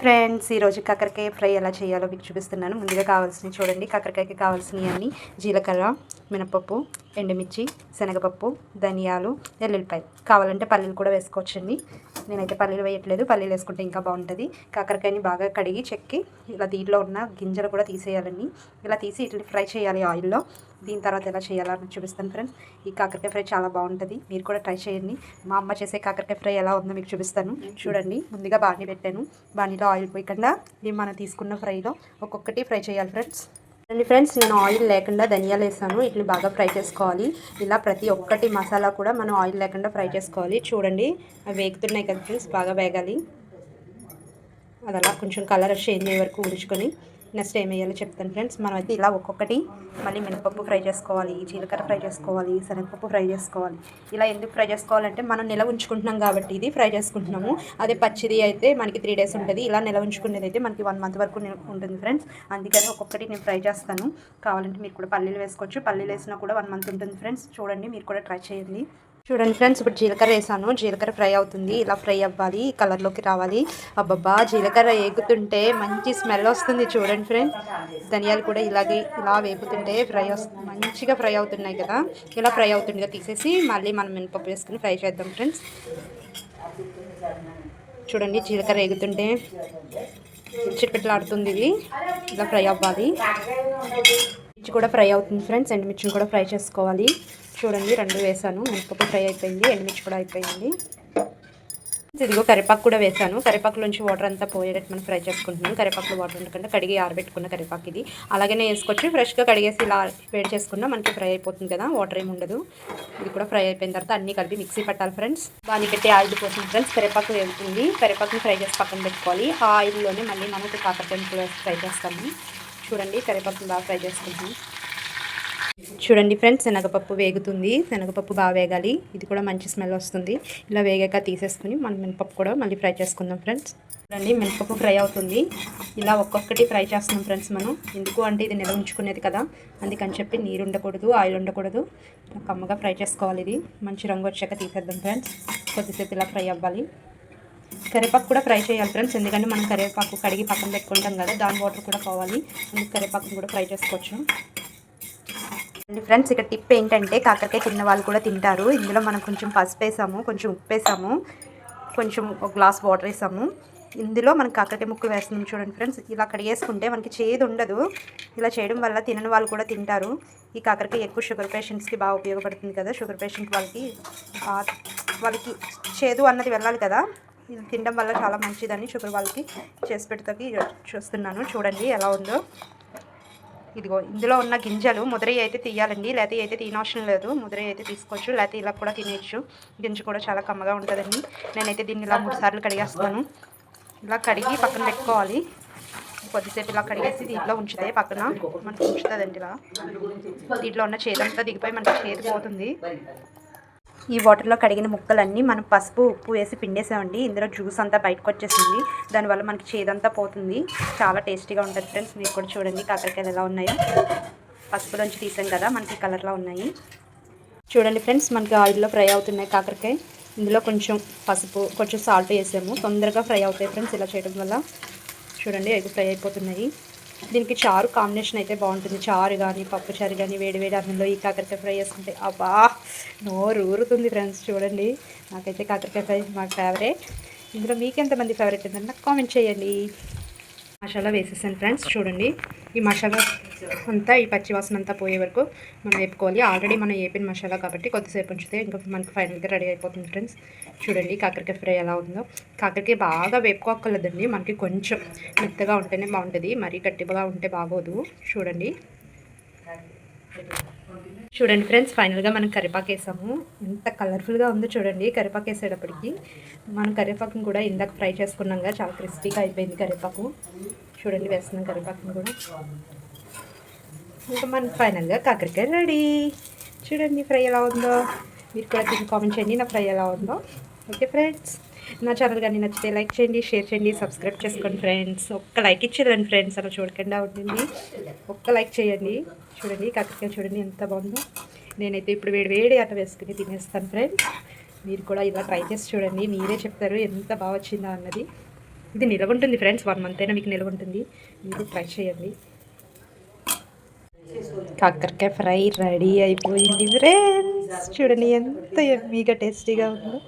Friends ఈరోజు కాకరకాయ fry ఎలా చేయాలో మీకు చూపిస్తున్నాను. ముందుగా కావాల్సినవి చూడండి. కాకరకాయకి కావాల్సినవి అన్నీ జీలకర్ర మినపప్పు ఎండుమిర్చి శనగపప్పు ధనియాలు ఎల్లుల్లిపాయ. కావాలంటే పల్లీలు కూడా వేసుకోవచ్చండి. నేనైతే పల్లీలు వేయట్లేదు. పల్లీలు వేసుకుంటే ఇంకా బాగుంటుంది. కాకరకాయని బాగా కడిగి చెక్కి ఇలా దీంట్లో ఉన్న గింజలు కూడా తీసేయాలండి. ఇలా తీసి ఇట్లా ఫ్రై చేయాలి ఆయిల్లో. దీని తర్వాత ఎలా చేయాలని చూపిస్తాను ఫ్రెండ్స్. ఈ కాకరకాయ ఫ్రై చాలా బాగుంటుంది. మీరు కూడా ట్రై చేయండి. మా అమ్మ చేసే కాకరకాయ ఫ్రై ఎలా ఉందో మీకు చూపిస్తాను. చూడండి. ముందుగా బాణీ పెట్టాను. బాణీలో ఆయిల్ పోయకుండా ఇది మనం తీసుకున్న ఫ్రైలో ఒక్కొక్కటి ఫ్రై చేయాలి ఫ్రెండ్స్. అండి ఫ్రెండ్స్ నేను ఆయిల్ లేకుండా ధనియాలు వేసాను. వీటిని బాగా ఫ్రై చేసుకోవాలి. ఇలా ప్రతి ఒక్కటి మసాలా కూడా మనం ఆయిల్ లేకుండా ఫ్రై చేసుకోవాలి. చూడండి అవి వేగుతున్నాయి కదా ఫ్రెండ్స్ బాగా వేగాలి. అది అలా కొంచెం కలర్ చేంజ్ అయ్యే వరకు ఉడుచుకొని నెక్స్ట్ ఏం వేయాలో చెప్తాను ఫ్రెండ్స్. మనం అయితే ఇలా ఒక్కొక్కటి మళ్ళీ మినపప్పు ఫ్రై చేసుకోవాలి జీలకర్ర ఫ్రై చేసుకోవాలి శనగపప్పు ఫ్రై చేసుకోవాలి. ఇలా ఎందుకు ఫ్రై చేసుకోవాలంటే మనం నిల ఉంచుకుంటున్నాం కాబట్టి ఇది ఫ్రై చేసుకుంటున్నాము. అదే పచ్చిది అయితే మనకి త్రీ డేస్ ఉంటుంది. ఇలా నిల ఉంచుకునేది అయితే మనకి వన్ మంత్ వరకు ఉంటుంది ఫ్రెండ్స్. అందుకని ఒక్కొక్కటి నేను ఫ్రై చేస్తాను. కావాలంటే మీరు కూడా పల్లీలు వేసుకోవచ్చు. పల్లీలు వేసినా కూడా వన్ మంత్ ఉంటుంది ఫ్రెండ్స్. చూడండి మీరు కూడా ట్రై చేయండి. చూడండి ఫ్రెండ్స్ ఇప్పుడు జీలకర్ర వేసాను. జీలకర్ర ఫ్రై అవుతుంది. ఇలా ఫ్రై అవ్వాలి. కలర్లోకి రావాలి. అబ్బబ్బా జీలకర్ర వేగుతుంటే మంచి స్మెల్ వస్తుంది చూడండి ఫ్రెండ్స్. ధనియాలు కూడా ఇలాగే ఇలా వేపుతుంటే ఫ్రై వస్తుంది మంచిగా ఫ్రై అవుతున్నాయి కదా. ఇలా ఫ్రై అవుతుండగా తీసేసి మళ్ళీ మనం మినపప్పు వేసుకుని ఫ్రై చేద్దాం ఫ్రెండ్స్. చూడండి జీలకర్ర వేగుతుంటే చిట్పెట్లాడుతుంది ఇది. ఇలా ఫ్రై అవ్వాలి. మిర్చి కూడా ఫ్రై అవుతుంది ఫ్రెండ్స్. ఎండుమిర్చిని కూడా ఫ్రై చేసుకోవాలి. చూడండి రెండు వేసాను. మినపప్పు ఫ్రై అయిపోయింది ఎండుమిర్చి కూడా అయిపోయింది. ఇదిగో కరివేపాకు కూడా వేసాను. కరివేపాకులోంచి వాటర్ అంతా పోయేటట్టు మనం ఫ్రై చేసుకుంటున్నాం. కరివేపాకులో వాటర్ ఉండకుండా కడిగి ఆరబెట్టుకున్న కరివేపాకు ఇది. అలాగనే వేసుకొచ్చి ఫ్రెష్గా కడిగేసి ఇలా వేడి చేసుకున్నా మనకి ఫ్రై అయిపోతుంది కదా వాటర్ ఏమి ఉండదు. ఇది కూడా ఫ్రై అయిపోయిన తర్వాత అన్నీ కలిపి మిక్సీ పట్టాలి ఫ్రెండ్స్. దాన్ని పెట్టి ఆయిల్ పోసిన ఫ్రెండ్స్. కరివేపాకు వేగుతుంది. కరివేపాకుని ఫ్రై చేసి పక్కన పెట్టుకోవాలి. ఆ ఆయిల్లోనే మళ్ళీ మనం కాకరకాయని ఫ్రై చేస్తాము. చూడండి కరివేపాకుని బాగా ఫ్రై చేసుకుంటాం చూడండి ఫ్రెండ్స్ శనగపప్పు వేగుతుంది. శనగపప్పు బాగా వేగాలి. ఇది కూడా మంచి స్మెల్ వస్తుంది. ఇలా వేగాక తీసేసుకుని మనం మినపప్పు కూడా మళ్ళీ ఫ్రై చేసుకుందాం ఫ్రెండ్స్. చూడండి మినపప్పు ఫ్రై అవుతుంది. ఇలా ఒక్కొక్కటి ఫ్రై చేస్తున్నాం ఫ్రెండ్స్ మనం. ఎందుకు అంటే ఇది నిల్వ ఉంచుకునేది కదా. అందుకని చెప్పి నీరు ఉండకూడదు ఆయిల్ ఉండకూడదు. కమ్మగా ఫ్రై చేసుకోవాలి ఇది. మంచి రంగు వచ్చాక తీసేద్దాం ఫ్రెండ్స్. కొద్దిసేపు ఇలా ఫ్రై అవ్వాలి. కరివేపాకు కూడా ఫ్రై చేయాలి ఫ్రెండ్స్. ఎందుకంటే మనం కరివేపాకు కడిగి పక్కన పెట్టుకుంటాం కదా దాని వాటర్ కూడా కావాలి అందుకు కరివేపాకుని కూడా ఫ్రై చేసుకోవచ్చు. అండ్ ఫ్రెండ్స్ ఇక్కడ టిప్ ఏంటంటే కాకరకాయ తిన్న వాళ్ళు కూడా తింటారు. ఇందులో మనం కొంచెం పసుపు వేసాము కొంచెం ఉప్పు వేసాము కొంచెం ఒక గ్లాస్ వాటర్ వేసాము. ఇందులో మనం కాకరకాయ ముక్కలు వేస్తున్నాం చూడండి ఫ్రెండ్స్. ఇలా కడిగేసుకుంటే మనకి చేదు ఉండదు. ఇలా చేయడం వల్ల తినని వాళ్ళు కూడా తింటారు. ఈ కాకరకాయ ఎక్కువ షుగర్ పేషెంట్స్కి బాగా ఉపయోగపడుతుంది కదా. షుగర్ పేషెంట్ వాళ్ళకి వాళ్ళకి చేదు అన్నది వెళ్ళాలి కదా. ఇది తినడం వల్ల చాలా మంచిదని షుగర్ వాళ్ళకి చేసి పెడుతుంది చూస్తున్నాను. చూడండి ఎలా ఉందో. ఇదిగో ఇందులో ఉన్న గింజలు ముదిరి అయితే తీయాలండి లేకపోతే అయితే తినవసరం లేదు. ముదిరి అయితే తీసుకోవచ్చు లేకపోతే ఇలా కూడా తినేయచ్చు. గింజ కూడా చాలా కమ్మగా ఉంటుందండి. నేనైతే దీన్ని ఇలా మూడు సార్లు కడిగేస్తాను ఇలా కడిగి పక్కన పెట్టుకోవాలి. కొద్దిసేపు ఇలా కడిగేసి దీంట్లో ఉంచితే పక్కన మనకు ఉంచుతుందండి ఇలా. దీంట్లో ఉన్న చేదంతా దిగిపోయి మనకి చేతి పోతుంది. ఈ వాటర్లో కడిగిన ముక్కలన్నీ మనం పసుపు ఉప్పు వేసి పిండేసామండి. ఇందులో జ్యూస్ అంతా బయటకు వచ్చేసింది దానివల్ల మనకి చేదంతా పోతుంది. చాలా టేస్టీగా ఉంటుంది ఫ్రెండ్స్. మీరు కూడా చూడండి కాకరకాయలు ఎలా ఉన్నాయో. పసుపులోంచి తీసాం కదా మనకి కలర్లో ఉన్నాయి. చూడండి ఫ్రెండ్స్ మనకి ఆయిల్లో ఫ్రై అవుతున్నాయి కాకరకాయ. ఇందులో కొంచెం పసుపు కొంచెం సాల్ట్ వేసాము. తొందరగా ఫ్రై అవుతాయి ఫ్రెండ్స్ ఇలా చేయడం వల్ల. చూడండి ఎగ్ ఫ్రై అయిపోతున్నాయి. దీనికి చారు కాంబినేషన్ అయితే బాగుంటుంది. చారు కానీ పప్పు చారు కానీ వేడి వేడి అన్నంలో ఈ కాకరకాయ ఫ్రై చేసుకుంటే అబ్బా! నోరు ఊరుతుంది ఫ్రెండ్స్ చూడండి. నాకైతే కాకరకాయ ఫ్రై మా ఫేవరెట్ ఇందులో మీకు ఎంతమంది ఫేవరెట్ ఏంటంటే నాకు కామెంట్ చేయండి. మసాలా వేసేసాను ఫ్రెండ్స్ చూడండి. ఈ మసాలా అంతా ఈ పచ్చి వాసన అంతా పోయే వరకు మనం వేపుకోవాలి. ఆల్రెడీ మనం వేపిన మసాలా కాబట్టి కొద్దిసేపు ఉంచితే ఇంకా మనకి ఫైనల్గా రెడీ అయిపోతుంది ఫ్రెండ్స్ చూడండి కాకరకాయ ఫ్రై ఎలా ఉందో. కాకరకాయ బాగా వేపుకోక్కర్లేదండి. మనకి కొంచెం మెత్తగా ఉంటేనే బాగుంటుంది. మరీ గట్టిగా ఉంటే బాగోదు. చూడండి. చూడండి ఫ్రెండ్స్ ఫైనల్గా మనం కరివేపాకు వేసాము. ఎంత కలర్ఫుల్గా ఉందో చూడండి. కరివేపాకు వేసేటప్పటికి మనం కరివేపాకుని కూడా ఇందాక ఫ్రై చేసుకున్నాం చాలా క్రిస్పీగా అయిపోయింది కరివేపాకు. చూడండి వేస్తున్నాం కరివేపాకుని కూడా. ఇంకా మన ఫైనల్గా కాకరకాయ రెడీ. చూడండి ఫ్రై ఎలా ఉందో. మీరు కూడా తిని కామెంట్ చేయండి నా ఫ్రై ఎలా ఉందో. ఓకే ఫ్రెండ్స్ నా ఛానల్ కానీ నచ్చితే లైక్ చేయండి షేర్ చేయండి సబ్స్క్రైబ్ చేసుకోండి ఫ్రెండ్స్ ఒక్క లైక్ ఇచ్చేదండి ఫ్రెండ్స్ అలా చూడకుండా ఉంటుంది ఒక్క లైక్ చేయండి. చూడండి కాకరకాయ చూడండి ఎంత బాగుందో. నేనైతే ఇప్పుడు వేడి వేడి అట్ట వేసుకుని తినేస్తాను ఫ్రెండ్స్ మీరు కూడా ఇలా ట్రై చేసి చూడండి. మీరే చెప్తారు ఎంత బాగా వచ్చిందా అన్నది. ఇది నిలవ ఉంటుంది ఫ్రెండ్స్ వన్ మంత్ అయినా మీకు నిలవ ఉంటుంది. మీరు ట్రై చేయండి. కాకరకాయ ఫ్రై రెడీ అయిపోయింది ఫ్రెండ్స్ చూడండి ఎంత ఎమ్మీగా టేస్టీగా ఉందో.